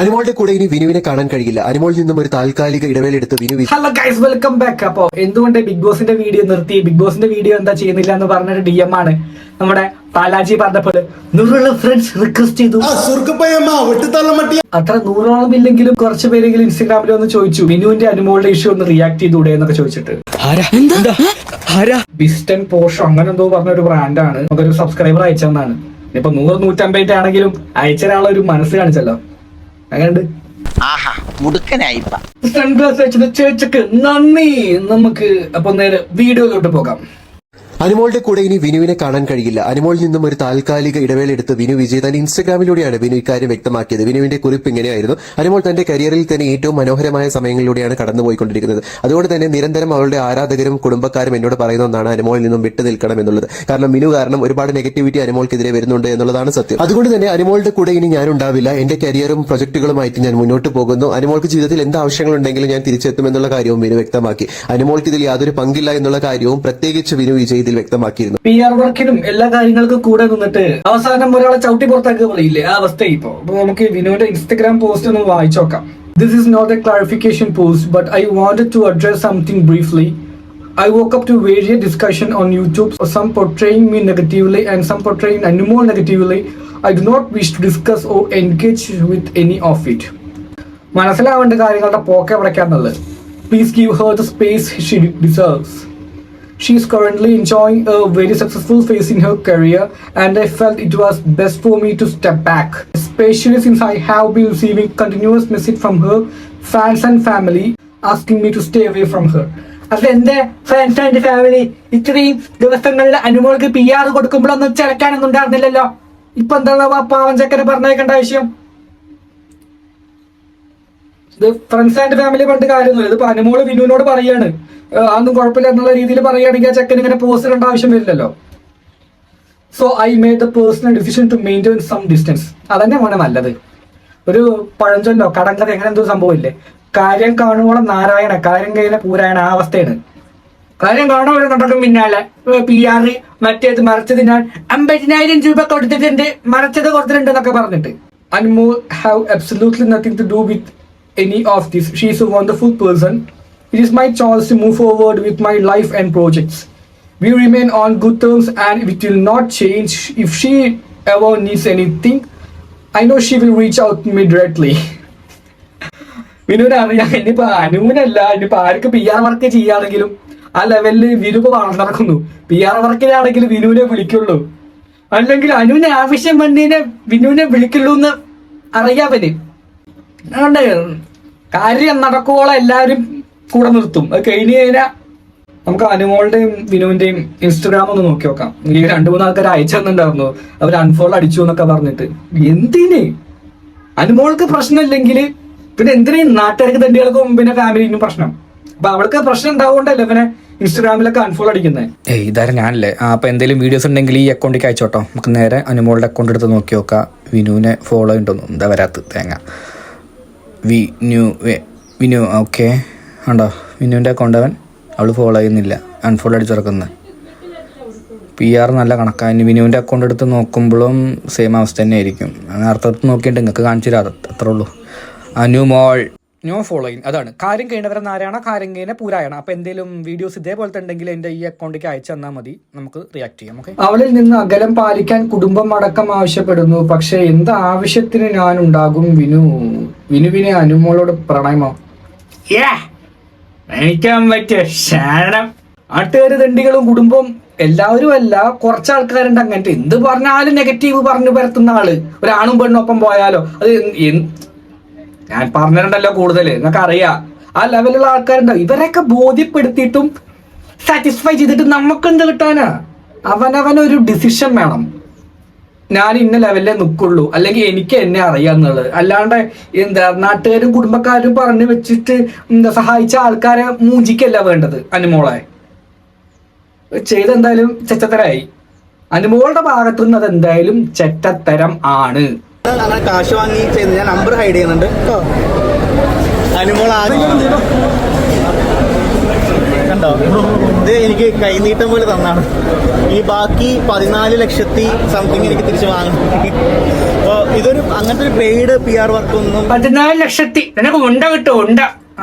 അനുമോളുടെ കൂടെ ഇനി വിനുവിനെ കാണാൻ കഴിയില്ല. അനുമോളിൽ നിന്നും ഒരു താൽക്കാലിക ഇടവേളെടുത്ത് Vinu hello guys welcome back അപ്പോ എന്തുകൊണ്ട് ബിഗ് ബോസിന്റെ വീഡിയോ നിർത്തി? ബിഗ് ബോസിന്റെ വീഡിയോ എന്താ ചെയ്യുന്നില്ല എന്ന് പറഞ്ഞൊരു ഡി എം ആണ് നമ്മുടെ പാലാജി പറഞ്ഞപ്പോൾ നൂറുള്ള ഫ്രണ്ട്സ് റിക്വസ്റ്റ് ചെയ്തു. അത്ര നൂറോളം ഇല്ലെങ്കിലും കുറച്ച് പേരെങ്കിലും ഇൻസ്റ്റാഗ്രാമിൽ ഒന്ന് ചോദിച്ചു വിനുവിന്റെ അനുമോളുടെ ഇഷ്യൂ ഒന്ന് റിയാക്ട് ചെയ്തൂടെ എന്നൊക്കെ ചോദിച്ചിട്ട്. ബിസ്റ്റൻ പോഷോ അങ്ങനെ എന്തോ പറഞ്ഞ ഒരു ബ്രാൻഡാണ് നമുക്കൊരു സബ്സ്ക്രൈബർ അയച്ചതെന്നാണ് ഇപ്പൊ നൂറ് നൂറ്റമ്പത് ആണെങ്കിലും അയച്ച ഒരാളെ ഒരു മനസ്സ് കാണിച്ചല്ലോ. അങ്ങനെയുണ്ട് ആഹാ മുടുക്കനായിപ്പ. സൺഗ്ലാസ് വെച്ചത് ചേച്ചക്ക് നന്ദി. നമുക്ക് അപ്പൊ നേരെ വീഡിയോയിലോട്ട് പോകാം. അനുമോളുടെ കൂടെ ഇനി വിനുവിനെ കാണാൻ കഴിയില്ല. അനുമോളിൽ നിന്നും ഒരു താൽക്കാലിക ഇടവേള എടുത്ത് വിനു വിജയ് തന്റെ ഇൻസ്റ്റഗ്രാമിലൂടെയാണ് വിനു ഇക്കാര്യം വ്യക്തമാക്കിയത്. വിനുവിന്റെ കുറിപ്പ് ഇങ്ങനെയായിരുന്നു. അനുമോൾ തന്റെ കരിയറിൽ തന്നെ ഏറ്റവും മനോഹരമായ സമയങ്ങളിലൂടെയാണ് കടന്നുപോയിക്കൊണ്ടിരിക്കുന്നത്. അതുകൊണ്ട് തന്നെ നിരന്തരം അവളുടെ ആരാധകരും കുടുംബക്കാരും എന്നോട് പറയുന്ന ഒന്നാണ് അനുമോളിൽ നിന്നും വിട്ടു നിൽക്കണം എന്നുള്ളത്. കാരണം വിനു കാരണം ഒരുപാട് നെഗറ്റിവിറ്റി അനുമോൾക്കെതിരെ വരുന്നുണ്ട് എന്നുള്ളതാണ് സത്യം. അതുകൊണ്ട് തന്നെ അനുമോളുടെ കൂടെ ഇനി ഞാൻ ഉണ്ടാവില്ല. എന്റെ കരിയറും പ്രൊജക്ടുകളുമായിട്ട് ഞാൻ മുന്നോട്ട് പോകുന്നു. അനുമോൾക്ക് ജീവിതത്തിൽ എന്ത് ആവശ്യങ്ങളുണ്ടെങ്കിലും ഞാൻ തിരിച്ചെത്തുമെന്നുള്ള കാര്യവും വിനു വ്യക്തമാക്കി. അനുമോൾക്ക് ഇതിൽ യാതൊരു പങ്കില്ല എന്നുള്ള കാര്യവും പ്രത്യേകിച്ച് വിനു വിജയ് ഇതിൽ വ്യക്തമാക്കിയിരുന്നു. പി ആർ വർക്കിനും എല്ലാ കാര്യങ്ങൾക്കും കൂടെ നിന്നിട്ട് അവസാനം ഒരാളെ ചവിട്ടി പുറത്താക്കുക പറയില്ലേ ആ അവസ്ഥ ഇപ്പോ. നമുക്ക് വിനുവിന്റെ ഇൻസ്റ്റഗ്രാം പോസ്റ്റ് ഒന്ന് വായിച്ചു നോക്കാം. This is not a clarification post but I wanted to address something briefly I woke up to various discussion on YouTube, some portraying me negatively and some portraying Animal negatively. I do not wish to discuss or engage with any of it. മനസ്സിലാവേണ്ട കാര്യങ്ങളുടെ പോക്കെ എവിടേക്കാന്നുള്ളത് please give her the space she deserves She is currently enjoying a very successful phase in her career, and I felt it was best for me to step back, especially since I have been receiving continuous message from her fans and family asking me to stay away from her. അത് എന്റെ friends and family ഇത്രയും ദിവസങ്ങളിൽ അനുമോൾക്ക് P R കൊടുക്കുമ്പോഴൊന്നും ചിലക്കാനൊന്നും ഉണ്ടായിരുന്നില്ലല്ലോ ഇപ്പൊ എന്താണ് ആ പാവൻ ചക്കര പറഞ്ഞേക്കേണ്ട ആവശ്യം ഇത് ഫ്രണ്ട്സ് ആൻഡ് ഫാമിലി പണ്ട് കാര്യമൊന്നുമില്ല. ഇത് അനുമോൾ വിനുവിനോട് പറയാണ്. "ആ, അതൊന്നും കുഴപ്പമില്ല എന്നുള്ള രീതിയിൽ പറയുകയാണെങ്കിൽ ആ ചെക്കൻ ഇങ്ങനെ പോസ്റ്റ് ഇടേണ്ട ആവശ്യം വരില്ലല്ലോ. So I made the personal decision to maintain some distance അതന്നെ മോനെ നല്ലത്. ഒരു പഴഞ്ചൊല്ലോ കടങ്കഥ എങ്ങനെ എന്തോ സംഭവമില്ലേ? കാര്യം കാണുവോളം നാരായണ കാര്യം കഴിഞ്ഞ പൂരായണ ആ അവസ്ഥയാണ്. കാര്യം കാണുമ്പോൾ നടക്കും പിന്നാലെ പി ആർ മറ്റേത് മറച്ചത് ഞാൻ അമ്പതിനായിരം രൂപ കൊടുത്തിട്ടുണ്ട് മറച്ചത് കൊടുത്തിട്ടുണ്ട് എന്നൊക്കെ പറഞ്ഞിട്ട്. Anmol have absolutely nothing to do with any of this she is a wonderful person it is my choice to move forward with my life and projects We remain on good terms and it will not change. If she ever needs anything, I know she will reach out to me directly. വിനുവിനെ അറിയാം. ഇനിയിപ്പോ അനുവിനല്ല. ഇനിയിപ്പോ ആർക്ക് P R work ചെയ്യുകയാണെങ്കിലും ആ ലെവലിൽ വിനുവ് വളർന്നിറക്കുന്നു P R വർക്കിലാണെങ്കിൽ വിനുവിനെ വിളിക്കുള്ളൂ. അല്ലെങ്കിൽ അനുവിന് ആവശ്യം വന്നതിനെ വിനുവിനെ വിളിക്കുള്ളൂ എന്ന് അറിയാവന് അതുകൊണ്ട് കാര്യം നടക്കുവോളം എല്ലാവരും കൂടെ നിർത്തും. അത് കഴിഞ്ഞ് കഴിഞ്ഞാൽ നമുക്ക് അനുമോളുടെയും വിനുവിന്റെയും ഇൻസ്റ്റഗ്രാം ഒന്ന് നോക്കി നോക്കാം. ഈ രണ്ടു മൂന്ന് ആൾക്കാർ അയച്ചു തന്നിട്ടുണ്ടായിരുന്നു അവർ അൺഫോളോ അടിച്ചു എന്നൊക്കെ പറഞ്ഞിട്ട്. എന്തിന്? അനുമോൾക്ക് പ്രശ്നമില്ലെങ്കിൽ പിന്നെ എന്തിനേ നാട്ടുകാർക്ക് തണ്ടികൾക്ക് പിന്നെ ഫാമിലിക്കും പ്രശ്നം? അപ്പൊ അവൾക്ക് പ്രശ്നം ഉണ്ടാവുകൊണ്ടല്ലേ പിന്നെ ഇൻസ്റ്റഗ്രാമിലൊക്കെ അൺഫോളോ അടിക്കുന്നത് ഏയ് ഇതാരും ഞാനല്ലേ. അപ്പൊ എന്തെങ്കിലും വീഡിയോസ് ഉണ്ടെങ്കിൽ ഈ അക്കൗണ്ടിലേക്ക് അയച്ചോട്ടോ. നമുക്ക് നേരെ അനുമോളുടെ അക്കൗണ്ട് എടുത്ത് നോക്കി നോക്കാം. വിനുവിനെ ഫോളോ ഉണ്ടോന്നു എന്താ വരാത്ത തേങ്ങ. വിനു വെ- വിനു ഓക്കെ. ഉണ്ടോ വിനുവിന്റെ അക്കൗണ്ട് അവൻ അവൾ ഫോളോ ചെയ്യുന്നില്ല. അൺഫോളോ അടിച്ച് തുറക്കുന്നത് പി ആർ നല്ല കണക്കാണ് വിനുവിന്റെ അക്കൗണ്ട് എടുത്ത് നോക്കുമ്പോഴും സെയിം അവസ്ഥ തന്നെ ആയിരിക്കും അങ്ങനെ അർത്ഥത്തിൽ നോക്കിയിട്ട് നിങ്ങൾക്ക് കാണിച്ചു തരാം. അത്രേ ഉള്ളൂ. അനുമോൾ. നോ ഫോളോയിങ് അതാണ്. കാര്യം കഴിഞ്ഞവരെ നാരായണ കാര്യം കഴിഞ്ഞ പൂരായണ. അപ്പോൾ എന്തെങ്കിലും വീഡിയോസ് ഇതേപോലത്തെ ഉണ്ടെങ്കിൽ എന്റെ ഈ അക്കൗണ്ടിലേക്ക് അയച്ചു തന്നാൽ മതി. നമുക്ക് റിയാക്ട് ചെയ്യാം ഓക്കെ അവളിൽ നിന്ന് അകലം പാലിക്കാൻ കുടുംബം അടക്കം ആവശ്യപ്പെടുന്നു. പക്ഷെ എന്ത് ആവശ്യത്തിന് ഞാൻ ഉണ്ടാകും? വിനു. വിനുവിനെ അനുമോളോട് പ്രണയമോ? എനിക്കാൻ പറ്റിയ ശരണം. നാട്ടുകാര് തണ്ടികളും കുടുംബം എല്ലാവരും അല്ല കുറച്ച് ആൾക്കാരുണ്ട് അങ്ങനത്തെ. എന്ത് പറഞ്ഞാലും നെഗറ്റീവ് പറഞ്ഞു പരത്തുന്ന ആൾ. ഒരാണും പെണ്ണും ഒപ്പം പോയാലോ? അത് ഞാൻ പറഞ്ഞിട്ടുണ്ടല്ലോ കൂടുതൽ നിങ്ങൾക്ക് അറിയാം. ആ ലെവലുള്ള ആൾക്കാരുണ്ടാവും. ഇവരെയൊക്കെ ബോധ്യപ്പെടുത്തിയിട്ടും സാറ്റിസ്ഫൈ ചെയ്തിട്ട് നമുക്ക് എന്ത് കിട്ടാനാ? അവനവൻ ഒരു ഡിസിഷൻ വേണം. ഞാൻ ഇന്ന ലെവലിലേ നിൽക്കുള്ളൂ അല്ലെങ്കിൽ എനിക്ക് എന്നെ അറിയാന്നുള്ളത് അല്ലാണ്ട് എന്താ നാട്ടുകാരും കുടുംബക്കാരും പറഞ്ഞു വെച്ചിട്ട് എന്താ സഹായിച്ച ആൾക്കാരെ മൂഞ്ചിക്കല്ല വേണ്ടത് അനുമോളെ. ചെയ്തെന്തായാലും ചെറ്റത്തരായി. അനുമോളുടെ ഭാഗത്തുനിന്ന് അത് എന്തായാലും ചെറ്റത്തരം ആണ്. അങ്ങനെ കാശ് വാങ്ങി ചെയ്ത് ഞാൻ നമ്പർ ഹൈഡ് ചെയ്യുന്നുണ്ട്. അനുമോൾ കണ്ട? ഇത് എനിക്ക് കൈനീട്ടം പോലെ തന്നാണ്. ഈ ബാക്കി പതിനാല് ലക്ഷത്തി സംതിങ് എനിക്ക് തിരിച്ചു വാങ്ങണം. അപ്പോൾ ഇതൊരു അങ്ങനത്തെ ഒരു പെയ്ഡ് പി ആർ വർക്ക് ഒന്നും പതിനാല് ലക്ഷത്തി. നിനക്ക് ഉണ്ട കിട്ടും ഉണ്ട.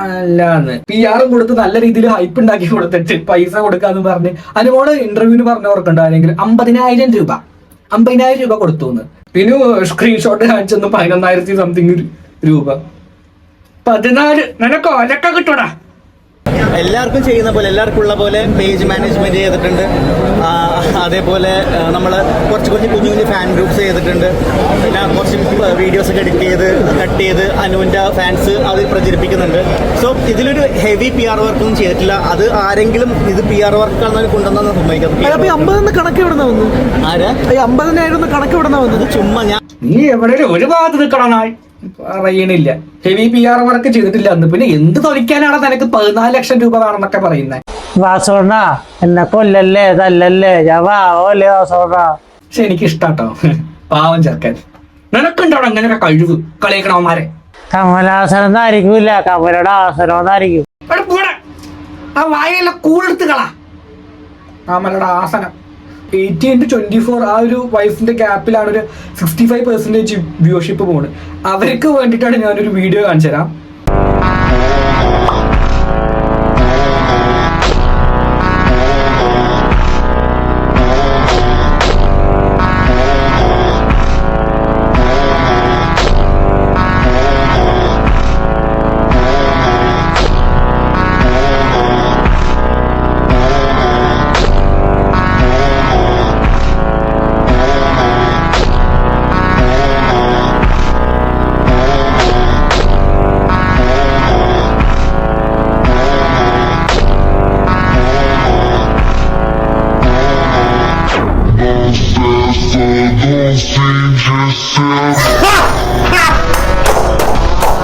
അല്ലാന്ന്. പി ആറും കൊടുത്ത് നല്ല രീതിയിൽ ഹൈപ്പ് ഉണ്ടാക്കി കൊടുത്തിട്ട് പൈസ കൊടുക്കാന്ന് പറഞ്ഞ്. അനുമോൾ ഇന്റർവ്യൂവിന് പറഞ്ഞവർക്കുണ്ടോ അല്ലെങ്കിൽ അമ്പതിനായിരം രൂപ. അമ്പതിനായിരം രൂപ കൊടുത്തു പിന്നെ സ്ക്രീൻഷോട്ട് കാണിച്ചെന്ന് പതിനൊന്നായിരത്തി സംതിങ് രൂപ. പതിനാല് നിനക്ക് ഒലക്ക കിട്ടൂടാ. എല്ലാവർക്കും ചെയ്യുന്ന പോലെ എല്ലാവർക്കും ഉള്ള പോലെ പേജ് മാനേജ്മെന്റ് ചെയ്തിട്ടുണ്ട്. അതേപോലെ നമ്മൾ കുറച്ച് കുറച്ച് കുഞ്ഞു കുഞ്ഞു ഫാൻ ഗ്രൂപ്പ്സ് ചെയ്തിട്ടുണ്ട്. പിന്നെ കുറച്ച് വീഡിയോസ് ഒക്കെ എഡിറ്റ് ചെയ്ത് കട്ട് ചെയ്ത് അനുവിന്റെ ഫാൻസ് അത് പ്രചരിപ്പിക്കുന്നുണ്ട്. സോ ഇതിലൊരു ഹെവി പി ആർ വർക്കൊന്നും ചെയ്തിട്ടില്ല. അത് ആരെങ്കിലും ഇത് പി ആർ വർക്കാണെന്ന് കൊണ്ടുവന്നു സമ്മതിക്കാം അപ്പൊ അമ്പതെന്ന് കണക്ക് എവിടെ വന്നു ആരാ? അമ്പതിനായിരം കണക്ക് എവിടെ വന്നത്? ചുമ്മാ ഞാൻ നീ എവിടെ ഒരു ഭാഗത്ത് നിൽക്കണം പറയണില്ല. ഹെവി പി ആർ വർക്ക് ചെയ്തിട്ടില്ല അന്ന്. പിന്നെ എന്ത് തൊലിക്കാനാണ് നിനക്ക് പതിനാല് ലക്ഷം രൂപ വേണമെന്നൊക്കെ പറയുന്നത് വാസോണ എന്നെ കൊല്ലല്ലേ തല്ലല്ലേ ഞാൻ വാവല്ലേ വാസോണ്ണ പക്ഷെ എനിക്ക് ഇഷ്ടാട്ടോ പാവം ചേർക്കാൻ നിനക്കുണ്ടോ അങ്ങനെ ഒരു കഴിവ് കളിയക്കണവന്മാരെ? കമലാസനം ഒന്നായിരിക്കൂല. കമലയുടെ ആസനം ഒന്നായിരിക്കും. ആ വായെല്ലാം കൂടെടുത്ത് കളാ. കമലയുടെ ആസനം. എയ്റ്റി ഇന്റു ട്വന്റി ഫോർ ആ ഒരു വൈഫിന്റെ ഗ്യാപ്പിലാണ് ഒരു സിക്സ്റ്റി ഫൈവ് പെർസെന്റേജ് വ്യൂഷിപ്പ് പോകുന്നത് അവർക്ക് വേണ്ടിയിട്ടാണ് ഞാനൊരു വീഡിയോ കാണിച്ചു തരാം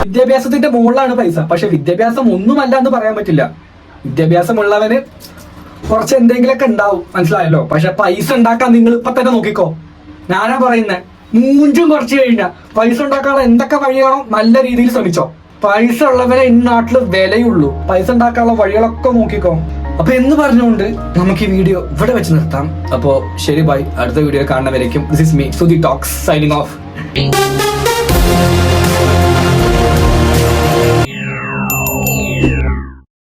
വിദ്യാഭ്യാസത്തിന്റെ മുകളിലാണ് പൈസ. പക്ഷെ വിദ്യാഭ്യാസം ഒന്നുമല്ല എന്ന് പറയാൻ പറ്റില്ല. വിദ്യാഭ്യാസം വിദ്യാഭ്യാസമുള്ളവന് കുറച്ച് എന്തെങ്കിലുമൊക്കെ ഉണ്ടാവും. മനസ്സിലായല്ലോ? പക്ഷെ പൈസ ഉണ്ടാക്കാൻ നിങ്ങൾ ഇപ്പൊ തന്നെ നോക്കിക്കോ. ഞാനാ പറയുന്നേ. മൂഞ്ചും കുറച്ച് കഴിഞ്ഞാൽ പൈസ ഉണ്ടാക്കാനുള്ള എന്തൊക്കെ വഴിയാണോ നല്ല രീതിയിൽ ശ്രമിച്ചോ. പൈസ ഉള്ളവരെ ഈ നാട്ടിൽ വിലയുള്ളൂ. പൈസ ഉണ്ടാക്കാനുള്ള വഴികളൊക്കെ നോക്കിക്കോ. അപ്പൊ എന്ന് പറഞ്ഞുകൊണ്ട് നമുക്ക് ഈ വീഡിയോ ഇവിടെ വെച്ച് നിർത്താം. അപ്പോ ശരി ബൈ അടുത്ത video കാണുന്നവരേക്കും. This is me Sudhi talks signing off